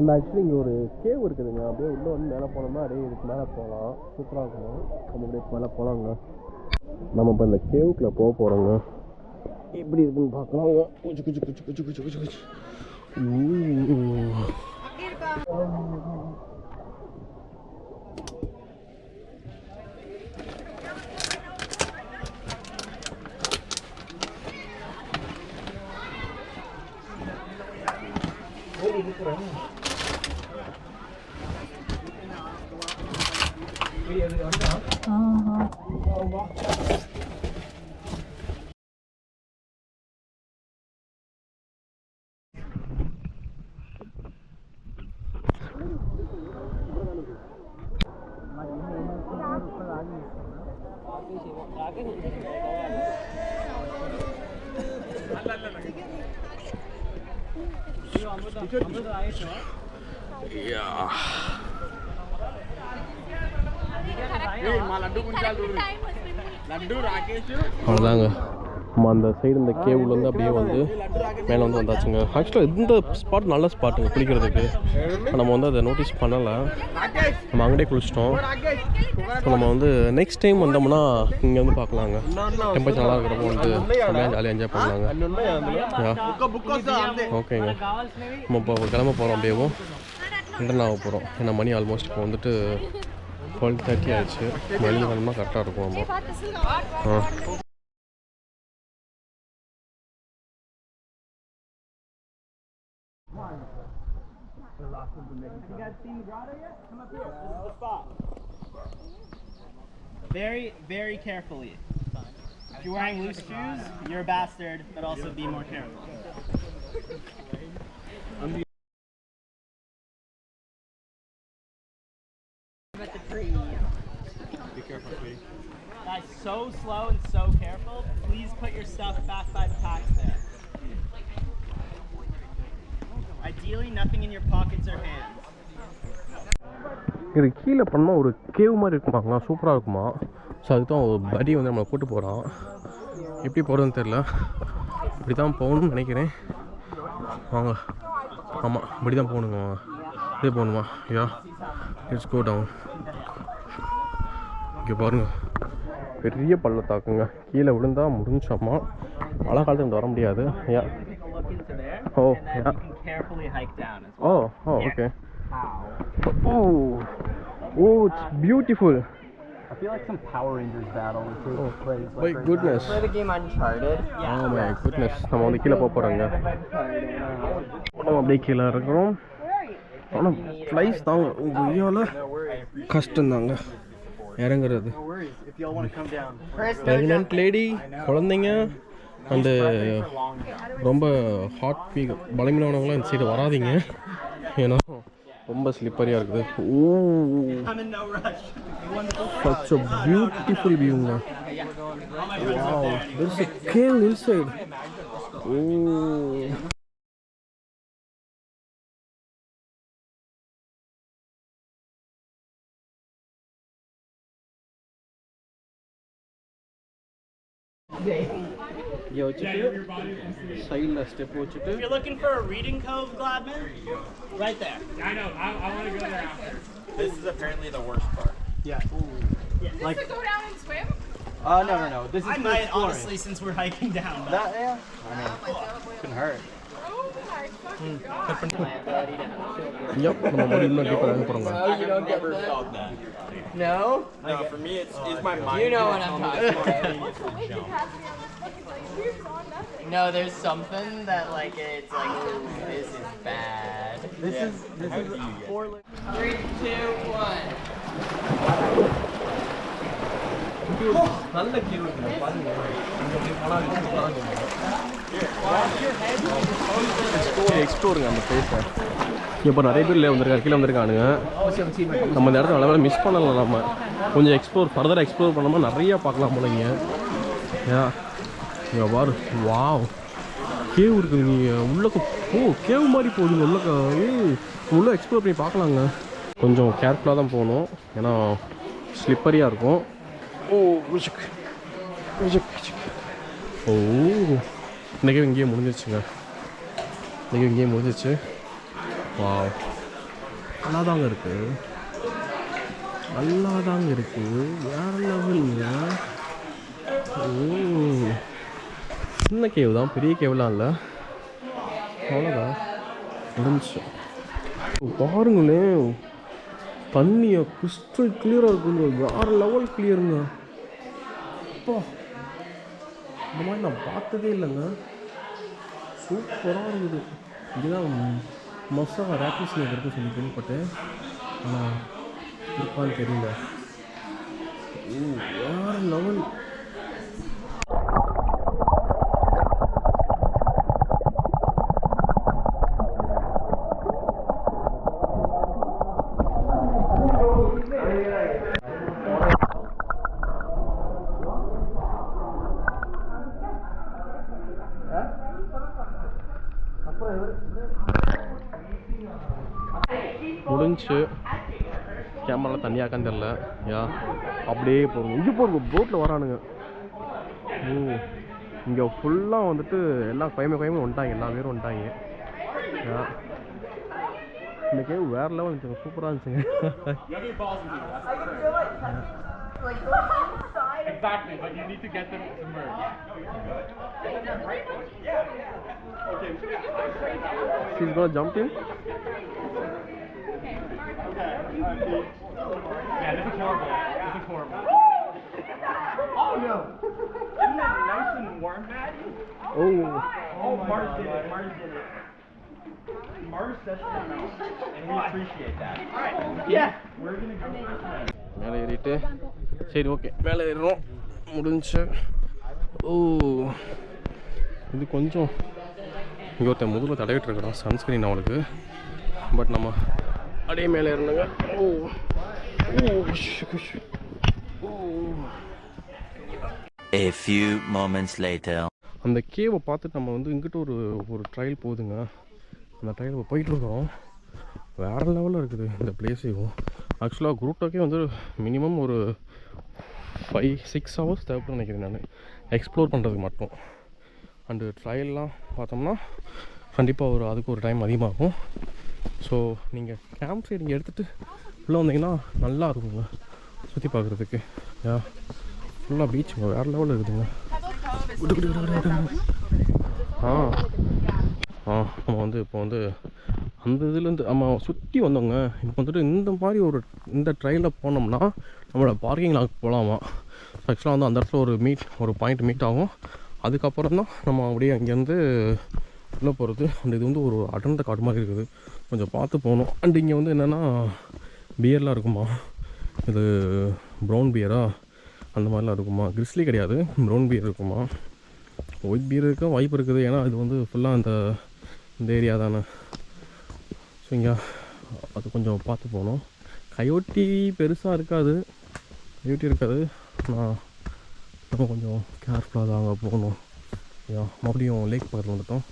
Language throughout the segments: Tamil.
அந்த ஆக்சுவலி இங்கே ஒரு கேவ் இருக்குதுங்க. அப்படியே உள்ளே வந்து மேலே போனோம்னா அப்படியே இதுக்கு மேலே போகலாம் சூப்பராக இருக்கும். நம்ம அப்படியே மேலே போகலாங்க நம்ம இப்போ இந்த கேவுக்குள்ளே போக போகிறோங்க எப்படி இருக்குன்னு பார்க்கலாங்க. குச்சு குச்சு குச்சு குச்சு குச்சு குச்சு குச்சு. యా మా లడ్డు గుంజాలు அவ்வளோதாங்க. நம்ம அந்த சைடு இந்த கேவ்லேருந்து அப்படியே வந்து மேலே வந்து வந்தாச்சுங்க. ஆக்சுவலாக இந்த ஸ்பாட் நல்ல ஸ்பாட்டுங்க குளிக்கிறதுக்கு நம்ம வந்து அதை நோட்டீஸ் பண்ணலை. நம்ம அங்கேயே குளிச்சிட்டோம். ஸோ நம்ம வந்து நெக்ஸ்ட் டைம் வந்தோம்னா இங்கே வந்து பார்க்கலாங்க. டெம்பரேச்சர் நல்லா இருக்கிறப்போ வந்து செம்மையாக ஜாலியாக என்ஜாய் பண்ணலாங்க. ஓகேங்க. நம்ம இப்போ கிளம்ப போகிறோம் அப்படியேவும். ரிட்டர்ன் ஆக போகிறோம் ஏன்னா மணி ஆல்மோஸ்ட் இப்போ வந்துட்டு டுவெல் தேர்ட்டி ஆயிடுச்சு மணி கிளம்புனா கரெக்டாக இருக்கும் நம்ம ஆ Very, very carefully. If you're wearing loose shoes, you're a bastard, but also be more careful. Guys, so slow and so careful. Please put your stuff back by the packs there. Ideally, nothing in your pockets or hands. இது கீழே பண்ணால் ஒரு கேவ் மாதிரி இருக்குமாங்களா சூப்பராக இருக்குமா? ஸோ அதுக்கு தான் ஒரு படி வந்து நம்மளை கூட்டு போகிறான் எப்படி போகிறதுன்னு தெரில இப்படி தான் போகணும்னு நினைக்கிறேன். வாங்க. ஆமாம் இப்படி தான் போகணுங்க வாங்க இதே போகணுமா? யா இட்ஸ் கோ டவுன் இங்கே பாருங்கள் பெரிய பள்ளத்தாக்குங்க கீழே விழுந்தா முடிஞ்சோமா மழை காலத்துல இங்க வர முடியாது. Yeah. Oh, yeah. Oh well. Oh okay? Oh oh it's beautiful I feel like some Power Rangers battle would take place. My goodness Play the game Uncharted. Oh my goodness நம்ம வந்து கீழே போக போகிறோங்க நம்ம அப்படியே கீழே இருக்கிறோம். ஆனால் ஃப்ளைஸ் தாங்க. உங்கள் ஐயாவில் கஷ்டம்தாங்க. இறங்குறது. ப்ரெக்னென்ட் லேடி குழந்தைங்க அண்டு ரொம்ப ஹாட் பீக் பலமீனவங்களாம் இந்த சைடு வராதீங்க. ஏன்னா ரொம்ப ஸ்லிப்பரியாக இருக்குது. ஓ I'm in no rush. such a beautiful இங்கே வச்சுட்டு சைடில் ஸ்டெப் வச்சுட்டு If you're looking for a reading cove, Gladman, right there. I know. I, I want to go there after. this is apparently the worst part. Yeah. Like, to go down and swim? uh, no, no, no. This is I for might exploring. honestly, since we're hiking down. But That, yeah. I mean, couldn't hurt. Oh my fucking god. Yup நம்ம மறுபடியும் இன்னும் டீப்பர் இறங்க போகிறோங்க you don't get felt that. No? No, for me, it's, it's my mind. You know what I'm talking about. Wait, you passed me on this fucking like we're just on nothing. No, there's something that like it's like ooh, this is bad. This is this is four. Three, two, one. நல்ல கேவ் பாருங்க. எக்ஸ்ப்ளோருங்க அந்த பிளேஸை இப்போ நிறைய பேர் இல்லை வந்திருக்காரு கீழே வந்திருக்கானுங்க. நம்ம இந்த இடத்த நல்ல மிஸ் பண்ணலாம் நம்ம. கொஞ்சம் எக்ஸ்ப்ளோர் ஃபர்தராக எக்ஸ்ப்ளோர் பண்ணாமல் நிறையா பார்க்கலாம் போல இங்கே. யா இங்கே பாரு. வாவ் கேவ் இருக்குது நீங்கள் உள்ளக்க ஓ கேவ் மாதிரி போகுதுங்க உள்ளக்க. ஏய் உள்ளே எக்ஸ்ப்ளோர் பண்ணி பார்க்கலாங்க. கொஞ்சம் கேர்ஃபுல்லாக தான் போகணும். ஏன்னா ஸ்லிப்பரியாக இருக்கும். ஓ விஜுக் விஜுக் விஜுக் ஓ இன்றைக்கி இங்கேயே முடிஞ்சிருச்சுங்க இன்றைக்கி இங்கேயே முடிஞ்சிச்சு வா நல்லா தாங்க இருக்குது நல்லா தாங்க இருக்குது வேற லெவலுங்க ஓ சின்ன கேவ் தான் பெரிய கேவ்லாம் இல்லை அவ்வளோதான் முடிஞ்சு பாருங்களேன் தண்ணியை கிறிஸ்டல் கிளியராக இருக்குங்க வேறு லெவல் கிளியருங்க அப்பா இந்த மாதிரி நான் பார்த்ததே இல்லைங்க. சூப்பராக இருக்குது. இதுதான் மொசாக ரேப்பிள் ஸ்னேக் இருக்குன்னு சொல்லி கேள்விப்பட்டேன். ஆனால் இருப்பான்னு தெரியல. ஓ லெவல் முடிஞ்சு கேமராவில் தண்ணியாக்கான்னு தெரில யா அப்படியே போகும் இங்கே போடுங்க போட்டில் வரானுங்க. ஓ இங்கே ஃபுல்லாக வந்துட்டு எல்லாம் பயமே பயமே வந்துட்டாங்க. எல்லா பேரும் வந்துட்டாங்க. யா இந்த வேறு லெவல் இருந்துச்சுங்க. சூப்பராக இருந்துச்சுங்க. Exactly, but you need to get them submerged. She's gonna jump in? Yeah, this is horrible. This is horrible. Oh no! Isn't that nice and warm, Matt? Oh, Oh, Mars did it. Mars did it. Mars says and we appreciate that. All right. Yeah. We're gonna go first. man. மேலே ஏறிட்டு சரி ஓகே மேலே ஏறுறோம் முடிஞ்சு ஓ இது கொஞ்சம் இங்கே ஒருத்தன் முதுகில் தடவிட்டு இருக்கிறான் சன்ஸ்கிரீன் அவளுக்கு பட் நம்ம அப்படியே மேலே ஏறணுங்க. ஓ A few moments later. அந்த கேவை பார்த்துட்டு நம்ம வந்து இங்கிட்ட ஒரு ஒரு ட்ரையல் போகுதுங்க. அந்த ட்ரையல் போயிட்டு இருக்கோம் வேறு லெவலில் இருக்குது இந்த பிளேஸையும் ஆக்சுவலாக குரூட்டோக்கே வந்து மினிமம் ஒரு ஃபைவ் சிக்ஸ் ஹவர்ஸ் தேவைப்படும் நினைக்கிறேன் நான். எக்ஸ்ப்ளோர் பண்ணுறதுக்கு மட்டும். அண்டு ட்ரையல்லாம் பார்த்தோம்னா கண்டிப்பாக ஒரு அதுக்கு ஒரு டைம் அதிகமாகும். ஸோ நீங்கள் கேம்ப் சைட் இங்கே எடுத்துகிட்டு உள்ளே வந்தீங்கன்னா நல்லா இருக்குங்க. சுற்றி பார்க்குறதுக்கு. ஏ ஃபுல்லாக பீச்சுங்க வேறு லெவலில் இருக்குதுங்க. ஆ. ஆ நம்ம வந்து இப்போ வந்து அந்த இதுலேருந்து நம்ம சுற்றி வந்தோங்க. இப்போ வந்துட்டு இந்த மாதிரி ஒரு இந்த ட்ரெயினில் போனோம்னா நம்மளோட பார்க்கிங் லாக் போகலாமா ஆக்சுவலாக வந்து அந்த இடத்துல ஒரு மீட் ஒரு பாயிண்ட் மீட் ஆகும். அதுக்கப்புறம் தான் நம்ம அப்படியே அங்கேருந்து உள்ளே போகிறது அண்ட் இது வந்து ஒரு அடர்ந்த காடு மாதிரி இருக்குது. கொஞ்சம் பார்த்து போகணும். அண்ட் இங்கே வந்து என்னென்னா பியர்லாம் இருக்குமா? இது ப்ரௌன் பியரா அந்த மாதிரிலாம் இருக்குமா? கிறிஸ்லி கிடையாது. ப்ரௌன் பியர் இருக்குமா? ஒயிட் பியர் இருக்க வாய்ப்பு இருக்குது. ஏன்னா இது வந்து ஃபுல்லாக அந்த இந்த ஏரியா தானே. ஸோ இங்கே அது கொஞ்சம் பார்த்து போகணும். கயோட்டி பெருசாக இருக்காது. கயோட்டி இருக்காது. நான் நம்ம கொஞ்சம் கேர்ஃபுல்லாக தான் அங்கே போகணும். ஐயா மறுபடியும் லேக் பக்கத்தில் வந்துட்டோம்.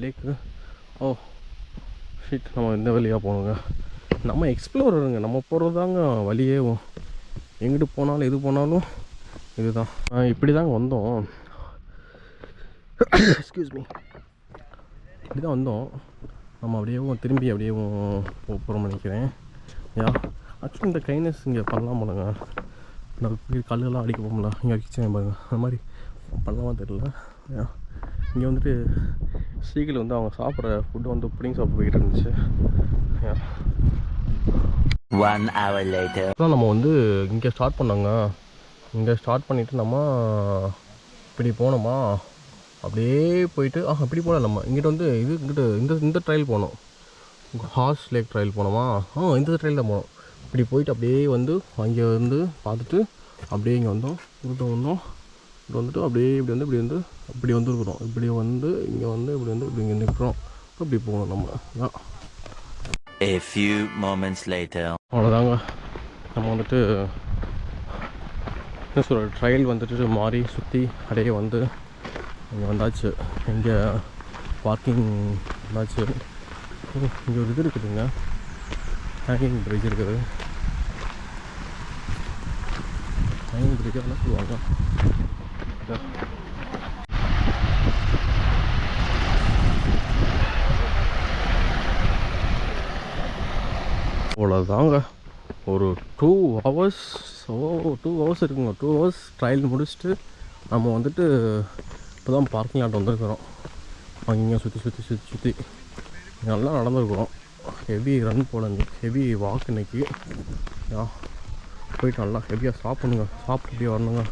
லேக்கு ஓ ஷீட் நம்ம இந்த வழியாக போகணுங்க நம்ம எக்ஸ்ப்ளோரருங்க நம்ம போகிறது தாங்க வழியே. எங்கிட்டு போனாலும் எது போனாலும் இதுதான். இப்படி தாங்க வந்தோம். எக்ஸ்கியூஸ் மீ இப்படி தான் வந்தோம். நம்ம அப்படியே திரும்பி அப்படியே போகிறோம் நினைக்கிறேன். யா ஆக்சுவலி இந்த கைனஸ் இங்கே பண்ணலாம் போலங்க. நம்ம போய் கல்லெல்லாம் அடிக்க போகல இங்கே கிச்சன் பாருங்க. அந்த மாதிரி பண்ணலாமா தெரியல. யா. இங்கே வந்துட்டு சீக்கிரம் வந்து அவங்க சாப்பிட்ற ஃபுட்டு வந்து புடிங் சாப்பிட்டு போய்கிட்டு இருந்துச்சு. hour later. அதான் நம்ம வந்து இங்கே ஸ்டார்ட் பண்ணோங்க. இங்கே ஸ்டார்ட் பண்ணிவிட்டு நம்ம இப்படி போனோமா? அப்படியே போயிட்டு ஆ இப்படி போகல நம்ம. இங்கிட்ட வந்து இது இங்கிட்ட இந்த இந்த ட்ரையல் போனோம். ஹார்ஸ் லேக் ட்ரையல் போனோமா? ஆ இந்த ட்ரையல் தான் போனோம். இப்படி போயிட்டு அப்படியே வந்து அங்கே வந்து பார்த்துட்டு அப்படியே இங்கே வந்தோம். இங்கிட்ட வந்தோம். இப்படி வந்துட்டு அப்படியே இப்படி வந்து இப்படி வந்து இப்படி வந்துருக்குறோம். இப்படி வந்து இங்கே வந்து இப்படி வந்து இப்படி இங்கே நிற்கிறோம் இப்படி போகணும் நம்ம. அதான். A few moments later. அவ்வளோதாங்க நம்ம வந்துட்டு என்ன சொல்கிற ட்ரையல் வந்துட்டு மாறி சுற்றி அப்படியே வந்து இங்கே வந்தாச்சு. இங்கே பார்க்கிங் வந்தாச்சு. இங்கே ஒரு இது இருக்குதுங்க. ஹேங்கிங் பிரிட்ஜ் இருக்குது. ஹேங்கிங் பிரிட்ஜ் என்ன சொல்லுவாங்க. இதா. அவ்வளோதாங்க ஒரு two hours oh two hours இருக்குங்க. டூ ஹவர்ஸ் ட்ரையல் முடிச்சுட்டு நம்ம வந்துட்டு இப்போ தான் பார்க்கிங் ஆட் வந்திருக்கிறோம். அங்கேயும் சுற்றி சுற்றி சுற்றி சுற்றி நல்லா நடந்துருக்குறோம். ஹெவி ரன் போலங்க ஹெவி வாக் இன்னைக்கு. யா போயிட்டு நல்லா ஹெவியாக சாப்பிடுங்க. சாப்பிட்டு இப்படியே வரணுங்க.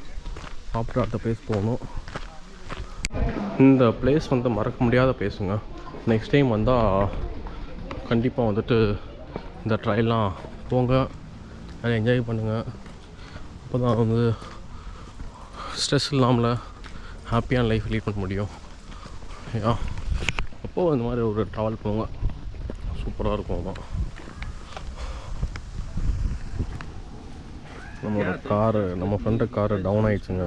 சாப்பிட்டு அடுத்த பிளேஸ் போகணும். இந்த பிளேஸ் வந்து மறக்க முடியாத பிளேஸுங்க நெக்ஸ்ட் டைம் வந்தால் கண்டிப்பாக வந்துட்டு இந்த ட்ரையெல்லாம் போங்க. அதை என்ஜாய் பண்ணுங்கள் அப்போ தான் வந்து ஸ்ட்ரெஸ் இல்லாமல் ஹாப்பியான லைஃப் லீட் பண்ண முடியும். ஏன் அப்போது இந்த மாதிரி ஒரு ட்ராவல் போங்க. சூப்பராக இருக்கும் அதான். நம்மளோட காரு நம்ம ஃப்ரெண்டு காரு டவுன் ஆயிடுச்சுங்க.